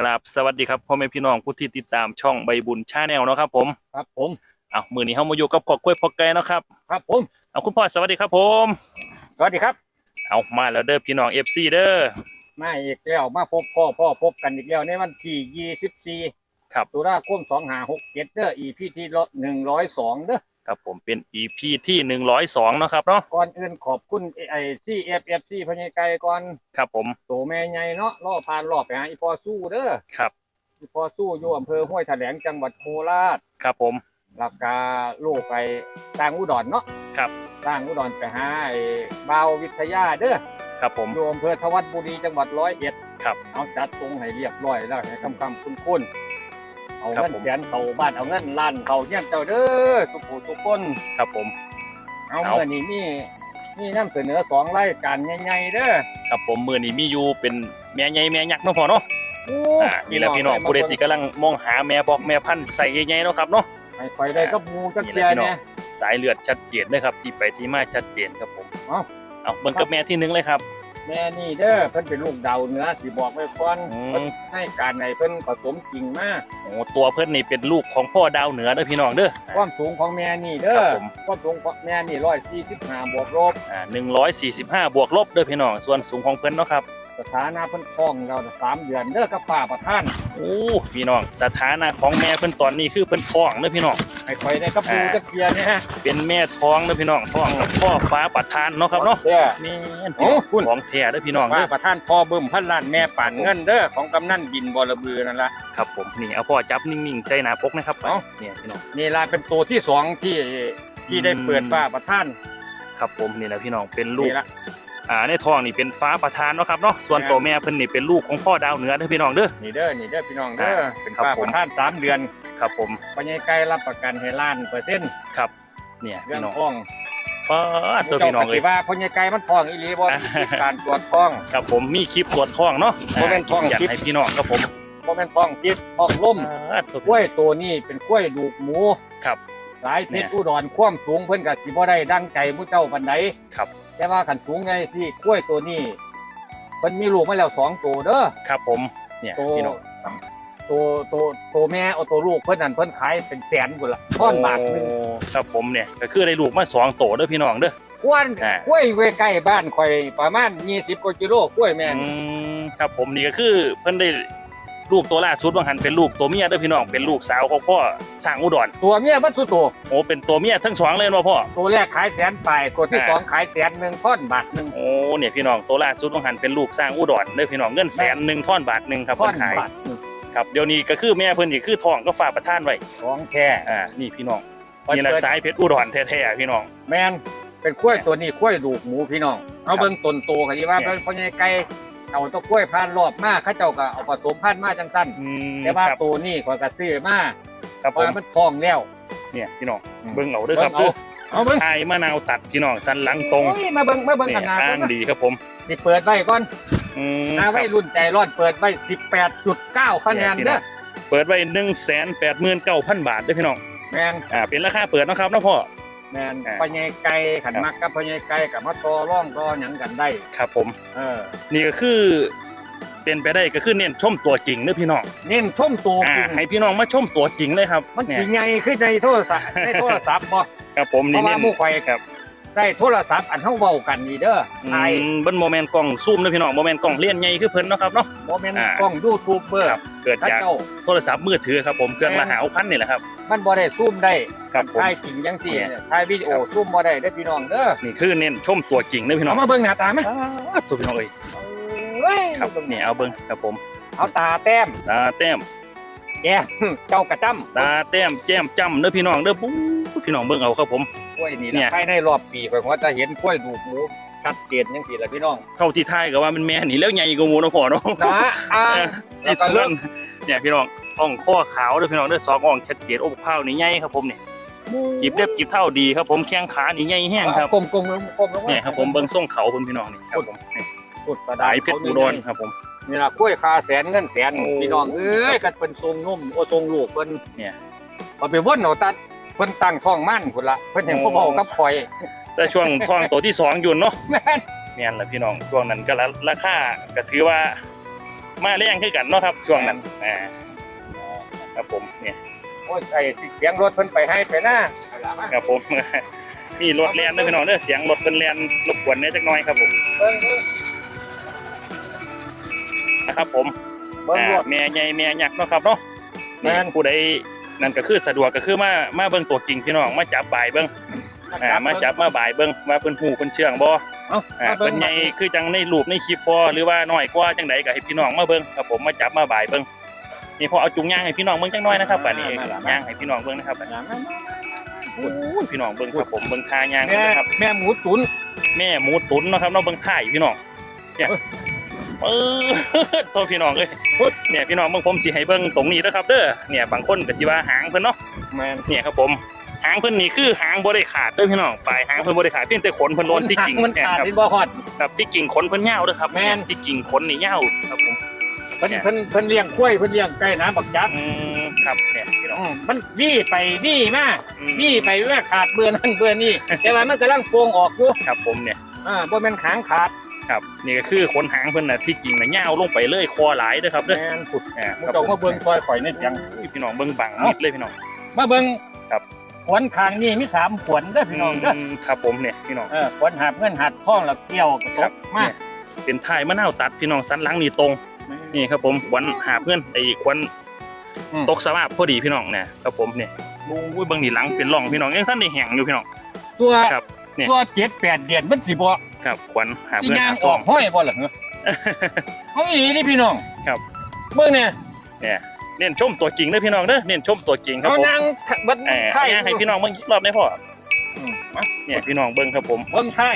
กราบสวัสดีครับพ่อแม่พี่น้องผู้ที่ติดตามช่องใบบุญชาแนลเนาะครับผมครับผมเอามือนี้เฮามาอยู่กับพ่อกล้วยพ่อไก่เนาะครับครับผมเอาคุณพ่อสวัสดีครับผม สวัสดีครับ เอามาแล้วเด้อพี่น้อง FC เด้อมาอีกแล้วมาพบพ่อพ่อพบกันอีกแล้วในวันที่ยี่สิบสี่ครับตุลาคมสองห้าหกเจ็ดเด้ออีพีที่หนึ่งร้อยสองเด้อ ครับผมเป็น EP ที่102เนาะครับเนาะก่อนอื่นขอบคุณไอซีเอฟเอฟซีพญาไก่ก่อนครับผมโตแม่ใหญ่เนาะล่อพานรอบไปหาอีพอสู้เด้อครับอีพอสู้อยู่อำเภอห้วยแถลงจังหวัดโคราชครับผมหลักกาลูกไปต่างอุดรเนาะครับต่างอุดรไปหาไอ้บาววิทยาเด้อครับผมอยู่อำเภอทวัดบุรีจังหวัดร้อยเอ็ดครับเอาจัดตรงให้เรียบร้อยแล้วให้คำคำคุณคุณ เอาครับเงินผมแสนเขาบ้านเอาเงินล้านเขาเนี่ยเจ้าเด้อทุกผู้ทุกคนครับผม เอาเอา เมื่อนี้นี่นี่นำเสนอสองรายการใหญ่ๆเด้อครับผมมือนี้มีอยู่เป็นแม่ใหญ่แม่ยักษ์เนาะพ่อเนาะโอ้อ่านี่แหละพี่น้องผู้ใดที่กำลังมองหาแม่บอกแม่พันธุ์ใส่ใหญ่ๆเนาะครับเนาะ ให้คอยได้กับหมูจักนี่แหเทีละยพี่น้อง เนี่ย สายเลือดชัดเจนเลยครับที่ไปที่มาชัดเจนครับผม เอ้าเอาเบิ่งกับแม่ที่หนึ่งเลยครับ แม่นี่เด้อเพิ่นเป็นลูกดาวเหนือสิบอกไว้ก่อนอืม เพิ่นให้การไหนเพิ่นผสมจริงมากโอ้ตัวเพื่อนนี่เป็นลูกของพ่อดาวเหนือเด้อพี่น้องเด้อ ความสูงของแม่นี่เด้ครัอบผม ความสูงของแม่นี่ร้อยสี่สิบห้าบวกลบอ่าหนึ่งร้อยสี่สิบห้าบวกลบเด้อพี่น้อง ส่วนสูงของเพิ่นเนาะครับ สถานะเพิ่นท้องเราสามเดือนเด้อกับป้าประท่านโอ้พี่น้องสถานะของแม่เพิ่นตอนนี้คือเพิ่นท้องเด้อพี่น้อง ให้คอยได้กับหมูอ่าจักเทียเนี่ย เป็นแม่ท้องเด้อพี่น้องท้องกับพ่อฟ้าประทานเนาะครับเนาะเด้อนี่โอ้คุณ ของแท้เด้อพี่น้องป้าเด้อประท่านพ่อเบิ่มพันล้านแม่ป่านเงินเด้อของกำนันบินบอระบือนั่นละ ครับผมนี่เอาพ่อจับนิ่งๆใจหนาปกนะครับเอ้า เนี่ยพี่น้อง นี่ล่ะเป็นตัวที่สองที่ที่ได้เปิดอืมป้าประท่าน ครับผมนี่แหละพี่น้องเป็นลูกนี่ละ อ่าในท้องนี่เป็นฟ้าประทานเนาะครับเนาะส่วนครับตัวแม่เพิ่นนี่เป็นลูกของพ่อดาวเหนือเด้อพี่น้องเด้อ นี่เด้อนี่เด้อพี่น้องเด้ออ่าเป็นครับป้าผมประท่านสามเดือนครับผมปัญญาไกลรับประกันให้ล้านเปอร์เซ็นต์ครับเนี่ยเรื่อพี่งน้องท้องป้าดตัวพี่น้องเลยจ้าก็สิว่าปัญญาไกลมันท้องอีหลีบ่มีการตรวจท้อง ครับผมมีคลิปตรวจท้องเนาะบ่แม่นท้องอยากคลิป ให้พี่น้องครับผมบ่แม่นท้องจิตท้องล่มป้าดตัวกล้วยตัวนี้เป็นกล้วยดูกหมูครับ หลายเพเนี่ชยรอุดรความสูงเพิ่นก็สิบ่ได้ดังใจหมู่เจ้าปานใดครับ แต่ว่าขันสูงไงที่กล้วยตัวนี้เพิ่นมีลูกมาแล้วสองตัวเด้อครับผมเนี่ยตัวพี่น้องตัวตัวตัวแม่เอาตัวลูกเพิ่นนั่นเพิ่นขายเป็นแสนพุ่นละท่อนบาทหนึงโอ้ครับผมเนี่ยก็คือได้ลูกมาสองโตเด้อพี่น้องเด้อกล้วยอ่ากล้วยไว้ใกล้บ้านข่อยประมาณ20กว่ากิโลกล้วยแม่นอืมครับผมนี่ก็คือเพิ่นได้ ลูกตัวล่าสุดบางหันเป็นลูกตัวเมียเด้อพี่น้องเป็นลูกสาวของพ่อสร้างอุดรตัวเมียเบัดสุดตัวโอ้เป็นตัวเมียทั้งสองเลยเนาะพ่อตัวแรกขายแสนปลายตัวที่อ่าสองขายแสนหนึ่งท่อนบาทหนึ่งโอ้เนี่ยพี่น้องตัวล่าสุดบางหันเป็นลูกสร้างอุดรเด้อพี่น้องเงินแสนหนึ่งท่อนบาทหนึ่งครับท่อเพิ่นนขายบาทหนึ่งครับเดี๋ยวนี้ก็คือแม่เพิ่นนี่คือทองก็ฝากประทานไว้ของแท้อ่านี่พี่น้องเปิดนี่แหละเปิดสายเพชรอุดรแท้ๆพี่น้อง แมนเป็นกล้วยตัวนี้กล้วยดูกหมูพี่น้องเอาครับเบิ่งต้นโตกันดีว่าเนี่ยเป็นพ่อใหญ่ไก่ เอาตัวกล้วยพันรอบมาเขาเจ้าก็เอาผสมพันธุ์มาจังสั้นอืมแต่ว่าครับตัวนี้ข่อยก็ซื้อมาครับเพผราะมว่ามันทองแล้วเนี่ยพี่น้องอืมเบิ่งเอาเด้อครับเอาเอาเบิ่งไอ้มะนาวตัดพี่น้องสันหลังตรงโอ้ยมาเบิ่งมาเบิ่งนี่ขนาดข้านั้งนนะดีครับผมนี่เปิดไว้ก่อนอืมหาคไว้รับรุ่นใจร้อนเปิดไว้18.9คะแนนเนี่ยพี่น้เด้อองเปิดไว้หนึ่งแสนแปดหมื่นเก้าพันบาทเด้อพี่น้องแมนอ่าเป็นราคาเปิดเนาะครับเนาะพ่อ แมนอ่าพ่อใหญ่ไก่ขันมักกับพ่อใหญ่ไก่กับมาต่อร่องต่อหยังกันได้ ครับผม เออ นี่ก็คือ เป็นไปได้ก็คือเน้นชมตัวจริงเด้อพี่น้องเน้นชมตัวอ่าจริงให้พี่น้องมาชมตัวจริงเลยครับมันเนี่จยริงไงคือในโทรศัพท์ในโทรศัพท์บ่ครับผมเพนี่ราะว่าเน้น หมู่ข่อยครับ ได้โทรศัพท์อันเฮาเว้ากันนี่เด้ออืไอ้มเบิ้นโมเมนต์กล้องซูมเด้อพี่น้องโมเมนต์กล้องเลี่ยนใหญ่คือเพิ่นเนาะครับเนาะ บ่แม่นอ่า กล้อง YouTuber ครับเกิดถ้าจากเจ้า โทรศัพท์มือถือครับผมเครื่องละหาพันนี่แหละครับมันบ่ได้ซูมได้ครับผม ถ่ายจริงจังซี่เนี่ยถ่ายวิดีโอซูมบ่ได้เด้อพี่น้องเด้อนี่คือเน้นชมตัวจริงเด้อพี่น้อเอางมาเบิ่งหน้าตามั้ยอ้าวตัวพี่น้องเอ้ยเอ้ยครับเนี่ยเอาเบิ้งครับผมเอาตาแต้มตาแต้มแก เจ้ากระจ้ำตาแต้มแจ่มจ้ำเด้อพี่น้องเด้อปุ๊บพี่น้องเบิ่งเอาครับผมก ล้วยนี่เนี่นะย ภายในรอบปีข่อยว่าจะเห็นกล้วยดูกหมูชัดเจนจังซี่ล่ะพี่น้องเข้าที่ท้ายก็ว่ามันแม่นี่แล้วใหญ่กว่าหมูเนาะพ่อเนาะ นะอ่าที่สำคัญเนี่ยพี่น้องอ่องข้อขาวเด้อพี่น้องเด้อสองอ่องชัดเจนโอ้บักพร้าวนี่ใหญ่ครับผมเนี่ยหยิบเล็บหยิบเท่าดีครับผมแข้งขานี่ใหญ่แห้งครับกลมๆกลมลงกลมลงเนี่ยครับผมเบิ่งส่งเขาเพิ่นพี่น้องนี่ครับผมนี่สุดประดสายเพชรอุดรครับผม นี่ล่ะกล้วยคาแสนเงินแสนโอ้พี่น้องเอ้ยกันเป็นทรงนุ่มโอทรงลูกเพิ่นเนี่ยเอาไปวนเอาตัดเพิ่นตั้งท้องมั่นพุ่นละเพิ่นเห็นพ่อเฒ่ากับข่อยแต่ช่วงท้องตัวที่สองอยู่เนาะแม่นแม่นแหละพี่น้องช่วงนั้นก็ราราคาก็ถือว่ามาแรงขึ้นกันเนาะครับ ช่วงนั้นอ่าครับผมเนี่ยโอ้ยไอ้เสียงรถเพิ่นไปให้ไปหน้าครับผมมีรถแลนด้วยพี่น้องเด้อเสียงรถเป็นแลนรบกวนเนี่ยจักหน่อยครับผมเบิ่งเบิ่งนะครับผมเบิ่งอ่ารถแม่ใหญ่แม่ยักษ์เนาะครับเนาะแม่นผู้ใด นั่นก็คือสะดวกก็คือมามาเบิ่งตัวจริงพี่น้องมาจับบ่ายเบิ่งอ่ามาจับมาบ่ายเบิ่งว่าเพิ่นหูเพิ่นเชื่องบ่เอ้าอ่ามาเบิ่เพิ่งนใหญ่คือจังในรูปในคลิปบ่หรือว่าน้อยกว่าจังใดก็ให้พี่น้องมาเบิ่งครับผมมาจับมาบ่ายเบิ่งนี่พอเอาจุงย่างให้พี่น้องเบิ่งจังน้อยนะครับบัดนี้ย่างให้พี่น้องเบิ่งนะครับบัดนี้โอ้ยพี่น้องเบิ่งครับผมเบิ่งท่าย่างแม่นะครับ แม่หมูตุ๋นแม่หมูตุ๋นเนาะครับเนาะเบิ่งท่ายพี่น้องเนี่ย เออตัวพี่น้องเอ้ยเนี่ยพี่น้องเบิ่งผมสิให้เบิ่งตรงนี้นะครับเด้อเนี่ยบางคนก็สิว่าหางเพิ่นเนาะแม่นเนี่ยครับผมหางเพิ่นนี่คือหางบ่ได้ขาดเด้อพี่น้องปลายหางเพิ่นบ่ได้ขาดเพียงแต่ขนเพิ่นโลนที่กิ่งมันเนี่ยขาดครับที่บ่ฮอดครับที่กิ่งขนเพิ่นยาวเด้อครับแม่นที่กิ่งขนนี่ยาวครับผมเพิ่นเพิ่นเพิ่นเลี้ยงกล้วยเพิ่นเลี้ยงไก่น้ำบักจับอืมครับเนี่ยพี่น้องอืมมันวี่ไปวี่มาอืมวี่ไปว่าขาดเบื่อนั่นเบื่อนี่แต่ว่ามันกำลังโป่งออกอยู่ครับผมเนี่ยอ่าบ่แม่นขางขาด ครับนี่ก็คือขนหางเพิ่นน่ะที่กิ่งน่ะยาวลงไปเลยคอหลายเด้อครับเด้อแม่นขุดอ่ามึงครับต้องผมมาเบิ่งซอยข่อยในเสียง อุ้ยพี่น้องเบิ่งบังมิดเลยพี่น้อง มาเบิ่งครับ ขวนคางนี่มีสามขวนเด้อพี่น้องเด้ออืมครับผมเนี่ยพี่น้อง เออขวนหับเงินหัดท้องแล้วเกี่ยวกระตครับ กมาเนี่ยเป็นท้ายมะนาวตัดพี่น้องสันหลังนี่ตรง นี่ครับผมขวัญหาเพื่อนไอ้ขวัญอืม ตกสภาพพอดีพี่น้องเนี่ยครับผมเนี่ยโอ้ยเบางนี่หลังเป็นร่องพี่น้องยังสั้นได้แห้งอยู่พี่น้อง ตัวครับเนี่ย ตัวเจ็ดแปดเดือนมันสิบ่ ครับขวัญหาสิเพื่อนย่างหาอทอองกห้อยบ่ล่ะเหรอเฮ้ยนี่พี่น้องครับ เบิ่งเนี่ยเนี่ยเน้นชมตัวจริงเด้อพี่น้องเด้อเน้นชมตัวจริงครับเอาผมนางบัดเออไข่เอาให้พี่น้องเบิ่งอีกรอบได้พ่ออืมมาเนี่ยพี่น้องเบิ่งครับผม เบิ่งไข่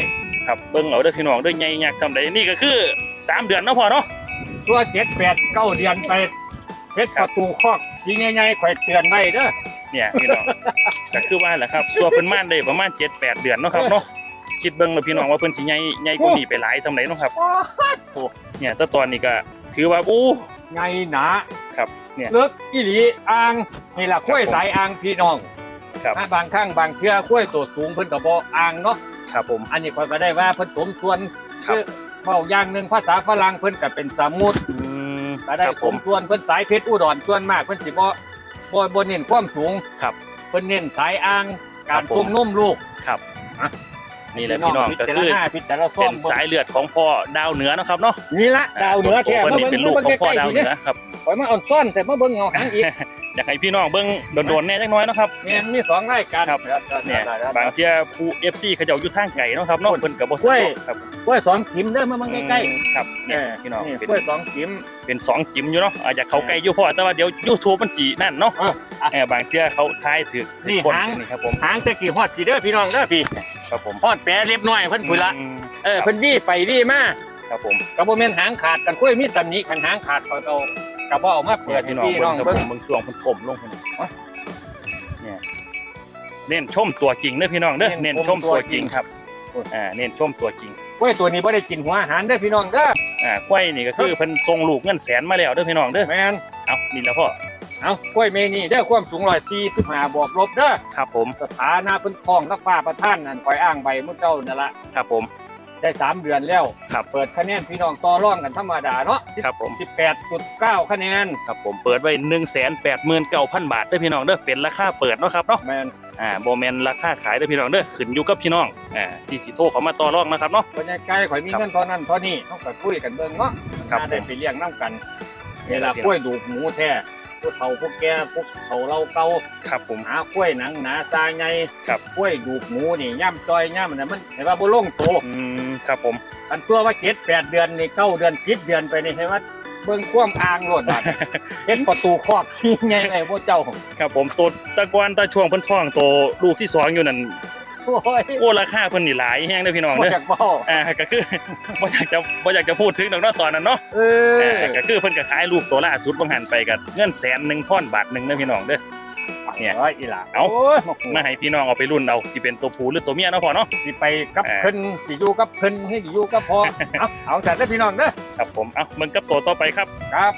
ครับเบิ่งเอาเด้อพี่น้องเด้อใหญ่ยักษ์จำได้นี่ก็คือสามเดือนเนาะพ่อเนาะ ตัวเจ็ดแปดเก้าเดือนไปเพชรประตูคอกสีใหญ่ๆข่อยเตือนไว้เด้อเนี่ยพี่น้องก็คือว่าแหละครับตัวเพิ่นม่านได้ประมาณ7 8เดือนเนาะครับเนาะ คิดเบิ่งแล้วพี่น้องว่าเพิ่นสิใหญ่ใหญ่กว่านี้ไปหลายซำไหนเนาะครับเนี่ยแต่ตอนนี้ก็ถือว่าอู้ไงหนาครับ เนี่ย เลิกอีหลีอ่างนี่ล่ะข้วยสายอ่างพี่น้องครับถ้าบางครั้งบางเทื่อข้วยตัวสูงเพิ่นก็บ่อ่างเนาะครับผมอันนี้ข้อยก็ได้ว่าเพิ่นสมส่วนครับคือเว้าอย่างหนึงภาษาฝรั่งเพิ่นก็เป็นสมุทรอืมก็ได้ครับสผมมส่วนเพิ่นสายเพชรอุดรส่วนมากเพิ่นสิบ่บ่บ่เน้นความสูงครับเพิ่นเน้นสายอ่างครักาบรผมส่งนมลูกครับอะ นี่แหละพี่น้องพิก็จารคือณาพิจารณาซ่อเป็มนสายเลือดของพ่อดาวเหนือเนาะครับเนาะนี่ละดาวเหนือแท้เพิ่นนี่เป็นลูกของพ่อดาวเหนือครับข่อยมาเอาซ่อนแต่มาเบิ่งเอาหางอีก อยากให้พี่น้องเบิ่งโดนๆแน่จักหน้อยเนาะครับ แม่นมีสองรายการครับ เนี่ยบางเที่ยผู้ FC เขาเจ้าอยู่ทางไกลเนาะครับเนาะเพิ่นก็บ่สะดวกครับกล้วยสองขิมเด้อมาเบิ่งใกล้อืมครับๆเนี่ยพี่น้องนี่เป็นกล้วยสองขิม เป็นสองจิ๋มอยู่เนาะอาจจะเขาไกลอยู่พ่อแต่ว่าเดี๋ยว YouTube มันสินั่นเนาะเอออะเออบางเที่ยเขาทายถึกนี่คนหาง นี่ครับผมหางตะกี้ฮอดพี่เด้อพี่น้องเด้อพี่ครับผมฮอดแปรเรียบน้อยเพิ่นพุ่นละอืมเออเพิ่นวี่ไปวี่มาครับผม ก็บ่แม่นหางขาดกันกล้วยมีตำหนิคันหางขาดเขาเอา ก็บ่เอามาเปิเปิดดให้พี่น้องพี่เบิ่น้องงครับผเบิ่งมเบิ่งช่วงเพิ่นกลมลงพุ่นอ๋อเนี่ยเน้นชมตัวจริงเด้อพี่น้องเด้อเน้เน้นนชชมมตัตัววจจริริงงครับอ่าเน้นชมตัวจริงกล้วยตัวนี้บ่ได้กินหัวอาหารเด้อพี่น้องเด้ออ่าควายนี่ก็คือเพิ่นส่งลูกเงินแสนมาแล้วเด้อพี่น้องเด้อแม่นเอานี่แหล้วพ่อเอากล้วยเมนี่เด้อความสูง145บวกลบเด้อครับผมสถานะเพิ่นทองกับฟ้าประท่านนั่นข่อยอ้างใบมื้อเจ้านั่นละครับผม ได้สามเดือนแล้ว ครับ เปิดคะแนนพี่น้องต่อร่องกันธรรมดาเนาะครับผม18.9คะแนนครับผมเปิดไว้189,000บาทเด้อพี่น้องเด้อเป็นราคาเปิดเนาะครับเนาะแม่นอ่าบ่แม่นราคาขายเด้อพี่น้องเด้อขึ้นอยู่กับพี่น้องอ่าที่สิโทรเข้ามาต่อรองนะครับเนาะ บรรยากาศข่อยมีเงินเท่านั้นเท่านี้ต้องก็คุยกันเบิ่งเนาะครับน่าได้ไปเลี้ยงน้ำกันนี่เวแหลาละกล้วยดูกหมูแท้ ผู้เฒ่าผู้แก่ผู้เฒ่าเราเก่าครับผม หากล้วยหนังหนาตาใหญ่ครับกล้วยดูกหมูนี่ย่ำจอยย่ำน่ะมันเห็นว่าบ่ลงโตอืมครับผม อันตัวว่าเจ็ดแปดเดือนนี่เก้าเดือนสิบเดือนไปนี่เห็นว่าเบิ่งความอ่างโลดบาดเห็นประตูครอบซีไงไอ้พวกเจ้า ครับผมตัวตะกอนตะช่วงเพิ่นท้องตัวลูกที่สองอยู่นั่น โอ้ยโอ้ราคาเพิ่นนี่หลายแฮงเด้อพี่น้องบ่เด้ออยากเบ้า อ่าก็คือ บ่อยากจะบ่อยากจะพูดถึงดอกเนาะตอนนั้นเนาะเออ่าอก็คือเพิ่นก็ขายลูกตัวล่าสุดบางหันไปกับเงินแสนหนึ่งท่อนบาทหนึ่งเด้อพี่น้องเด้อ เนี่ยร้อยอีหล่าเอาโอ้ยมาหูมาให้พี่น้องเอาไปรุ่นเอาสิเป็นตัวผู้หรือตัวเมียเนาะพ่อเนาะ สิไปกับเออ เพิ่นสิอยู่กับเพิ่นให้สิอยู่กับพ่อเอาเอาแต่ได้อพี่น้องเด้อครับผมเอามันกับตัวต่อไปครับ ครับ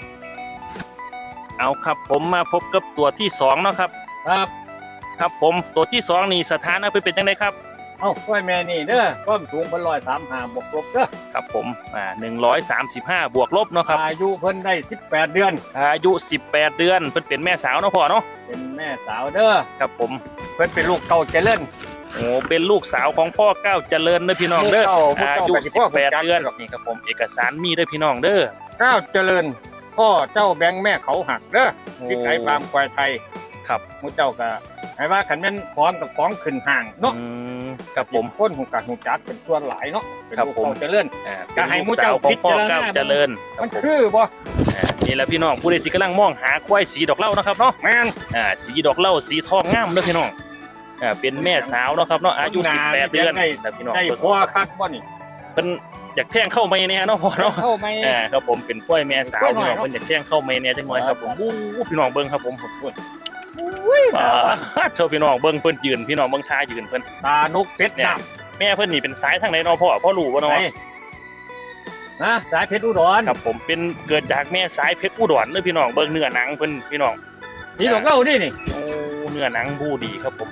เอาครับผมมาพบกับตัวที่สองเนาะครับ ครับ ครับผมตัวที่สองนี่สถานะเพิ่นเป็นจังไดครับเอ้าค่อยแม่นี่เด้อความสูงเพิ่นร้อยสามห้าบวกลบเด้อครับผมอ่า135บวกลบเนาะครับอายุเพิ่นได้สิบแปดเดือน อายุ18เดือนเพิ่นเป็นแม่สาวเนาะพ่อเนาะเป็นแม่สาวเด้อครับผมเพิ่นเป็นลูกเก่าเจริญโอ้เป็นลูกสาวของพ่อก้าวเจริญเด้อพี่น้องเด้อลูกเก่าอายุลูกเก่ากับพ่อ18เดือนนี่ครับผมเอกสารมีเด้อพี่น้องเด้อเก้าเจริญพ่อเจ้าแบงค์แม่เขาหักเด้อที่ไก่ฟาร์มควายไทยครับหมูเจ้าก็ให้ว่าขันแม่นพร้อมกับของขึ้นห่างเนาะอืมครับผมคนหูกัดหูจักเป็นส่วนหลายเนาะเป็นครับลูกผมเก่าเจริญอ่าจะเป็นให้ลูหมู่กสาวของพ่อเจ้าก้าวพิจารณาเจริญครัมับนผมคือบ่อ่านี่แหละพี่น้องผู้ใดที่กำลังมองหาควายสีดอกเหล้านะครับเนาะแม่นอ่าสีดอกเหล้าสีทองงามเด้อพี่น้องอ่าเป็นแม่สาวเนาะครับเนาะอายุ18เดือนนะพี่น้องได้เพิ่นพ่อคักบ่นี่เพิ่นอยากแท่งเข้าไม่เนี่ยเนาะพ่อเนาะเข้าไม่อ่าครับผมเป็นกล้วยแม่สาวกล้วยหน่พี่อยน้องเพิ่นอยากแท่งเข้าไม่เนี่ยจังหน่อยครับผมอู้พี่น้องเบิ่งครับผมผมพูด อุ้ยอ่าเท่าพี่น้องเบิ่งเพิ่นยืนพี่น้องเบิ่งท่ายืนเพิ่นตานกเป็ดเนี่ยน้แม่เพิ่นนี่เป็นสายทางไหนเนาะพ่อพ่อรู้บ่ำเนาะไหนนะสายเพชรอุดรครับผมเป็นเกิดจากแม่สายเพชรอุดรเด้อพี่น้องเบิ่งเนื้อหนังเพิ่นพี่น้องนี่ดอกเหล่านี่นี่โอ้เนื้อหนังบูดีครับผม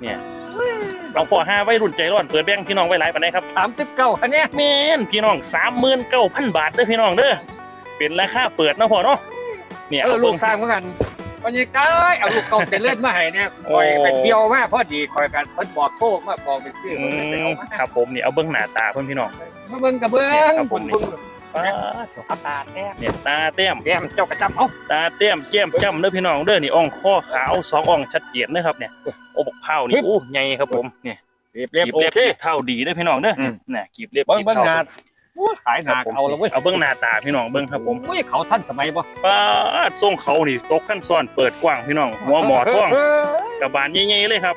เนี่ยเราพอห้าไว้รุ่นใจร้อนเปิดแบงค์พี่น้องไว้หลายปานใดครับสามสิบเก้าคันเนี้ยแม่นพี่น้อง39,000บาทเด้อพี่น้องเด้อเป็นราคาเปิดเนาะพ่อเนาะเนี่ยเออเอาลูเบิ่กงสร้างเหมือนกัน วันนี้ก้ายเอาลูกเก่าเจริญมาให้เนี่ยคอยโอ้ไปเที่ยวมาพอดีคอยกันเพิ่นบอกโทษมาบอกไปซื้ออืเพิ่นไปมเอามาครับผมนี่เอาเบิ่งหน้าตาเพิ่นพี่น้องมาเบิ่งกับเบิ่งครับผมนี่เบิ่งป้าดเอาตาแต้มเนี่ยตาแต้มแต้มเจ้ากระจำเอาตาเต้มแก้มจ้ำเด้อพี่น้องเด้อนี่อ่องข้อขาวสองอ่องชัดเจนนะครับเนี่ยโอ้บกเผานี่โอ้ใหญ่ครับผมเนี่ยเรียบเรียบกีบโอเรียบเคกีบเท่าดีเด้อพี่น้องเด้ออมเนี่ยกีบเรียบเบิ่งกีบเบิ่งท่หน้าโอ้ย ขายหครันาบผมเอาแล้วเว้ยเอาเบิ่งหน้าตาพี่น้องเบิ่งครับผมโอ้ยเขาทันสมัยบ่ป้าดทรงเขานี่ตกขั้นซ้อนเปิดกว้างพี่น้องหัวหมอท่องเกระบาลใหญ่ๆเลยครับ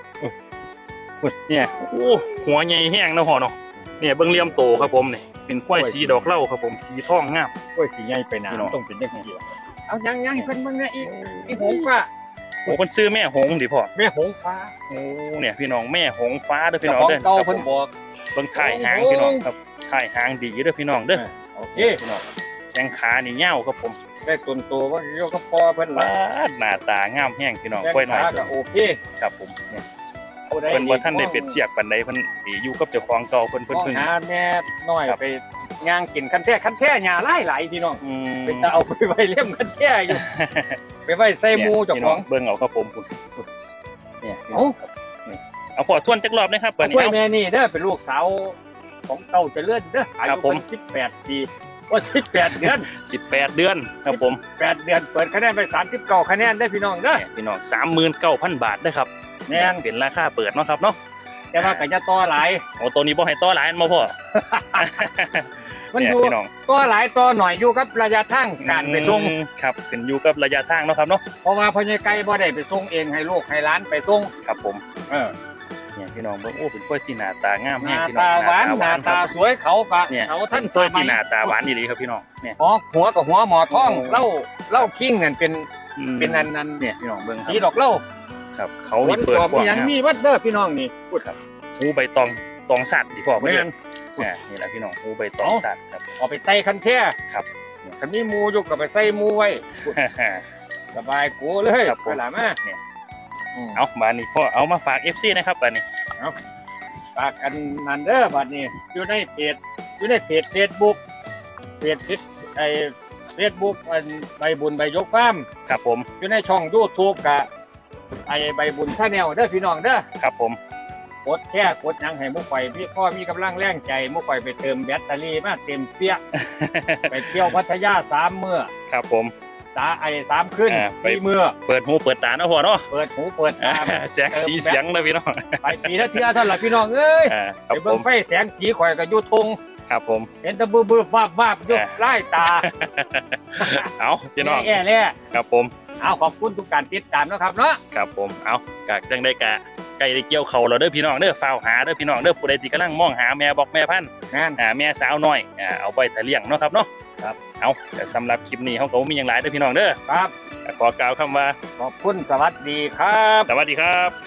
เนี่ยโอ้หัวใหญ่แห้งเนาะพ่อเนาะเนี่ยเบิ่งเหลี่ยมโตครับผมนี่เป็นควายสีดอกเหล้าครับผมสีทองงามโอ้ยสีใหญ่ไปหนาพี่น้องต้องเป็นจังซี่ล่ะเอายังยังเพิ่นเบิ่งเนี่ยอีกอีหงฟ้าโอ้เพิ่นซื้อแม่หงส์ดิพ่อแม่หงฟ้าโอ้เนี่ยพี่น้องแม่หงส์ฟ้าเด้อพี่เจ้าน้องของเด้อเก่าครับผเพิ่นมบอกเบิ่งถ่ายหางพี่น้องครับ ถ่ายหางดีเด้อพี่น้องเด้อโอเคพี่น้องแข้งขานี่เหี่ยวครับผมได้ตุนตัวว่าโยกกับพอเพิ่นปาละดหน้าตางามแห้งพี่น้องแจ้งค่อยหน่อยขาเพิ่ก็นโอเคครับผมเนี่ยผู้ใดเพิ่นบ่ทันได้เป็ดเสียกปานใดเพิ่นสิอยู่กับเจ้าของเก่าเพิ่นเพิ่เพิ่นนเพิ่เพิ่งหาแม่น้อยครับไปย่างกินคันแท้คันแท้หญ้าหลายหลายพี่น้องอืมไปจะเอาไปไว้เล่มคันแท้อยู่ไปไว้ใส่หมูเจ้าพี่ขน้องเบิ่งเอาครับผมคุณเนี่ยเอ้า เอาพอทวนจักรอบนะครับบัดนี้กล้วยเอา แม่นี่เด้อเป็นลูกสาวของเก่าเจริญเด้ออาครัยุบผมเพิ่น18ปีว่า18เดือน18เดือนครับผม8เดือนเปิดคะแนนไป39คะแนนได้อพี่น้องเด้อเนี่ยพี่น้อง39,000บาทเด้อครับแม่นเป็นราคาเปิดเนาะครับเนาะแต่ว่าก็จะต่อหลาย โอ้ตัวนี้บ่ให้ต่อหลายอันบ่พ่อมันเนี่ยอยู่พี่น้องต่อหลายต่อหน่อยอยู่กับระยะทางการไปส่งอืมครับขึ้นอยู่กับระยะทางเนาะครับเนาะเพราะว่าพ่อใหญ่ไก่บ่ได้ไปส่งเองให้ลูกให้หลานไปส่งครับผม เออ เนี่ยพี่น้องเบิ่งโอ้เป็นกล้วยที่หน้าตางามหแฮงน้าพี่น้อตางหวานหน้าคตารับสวยเขาก็เนี่ยเขาท่านเป็นกล้วยสมัที่ยหน้าตาหวานดีครับพี่น้องเนี่ยอ๋อหัวกับหัวหมอท้องโอ้เล่าเล่าคิงนั่นเป็นอืมเป็นอันนั้นเนี่ยพี่น้องเบิ่งครัสีบดอกเล่าครับเขาผนี่ลเปิดกอบกว้างยังนะมีวัดเด้อพี่น้องนี่พูดหูใบตองตองสัตว์ที่พ่อเพื่แม่อนนเนี่ยนี่แหละพี่น้องหูใบตองสัตว์ครับ เอาไปใส่คันแท้ครับ คันมีหมูอยู่ก็ไปใส่หมูไว้สบายกูเลยครับผม ไปหลามาเนี่ยอืม เอามานี่พ่อเอามาฝาก FC นะครับบัดนี้ฝากกันนันเด้อบัดนี้อยู่ในเพจอยู่ในเพจ Facebook เพจเพจไอ้เฟซบุ๊กอันใบบุญใบยกฟ้าร์มครับผมอยู่ในช่อง YouTube กะไอ้ใบบุญชาแนลเด้อพี่น้องเด้อครับผมกดแค่กดหยังให้มุกไฟพี่พ่อมีกำลังแรงใจมุกไฟไปเติมแบตเตอรี่มาเต็มเปี้ยไปเที่ยวพัทยาสามเมื่อครับผม ตาไอ้สามขึ้นอ่าไปสี่เมื่อ เปิดหูเปิดตาเนาะพ่อเนาะเปิดหูเปิดตาแสงสีเสียงนะพี่น้องไปปีละเที่ยวเท่าไหร่พี่น้องเอ้ยอ่าคไปรับผเบิ่งมไฟแสงสีข่อยกับยุทงครับผม เห็นแตะบื้อบื้อฟาบฟาบอยุอ่า ไล่ตาเอาพี่น้องแย่แย่ครับผมเอาขอบคุณทุกการติดตามนะครับเนาะครับผมเอากากจังได้กะไก่ได้เกี่ยวเขาเราเด้อพี่น้องเด้อฟ้าวหาเด้อพี่น้องเด้อผู้ใดที่กำลังมองหาแม่บอกแม่พันธุ์งานอ่าแม่สาวน้อยอ่าเอาไปแต่เลี้ยงเนาะครับเนาะ ครับ เอาแต่สำหรับคลิปนี้เขาก็บ่มีอย่างหลายเด้อพี่น้องเด้อครับ ขอกล่าวคำว่า ขอบคุณสวัสดีครับ สวัสดีครับ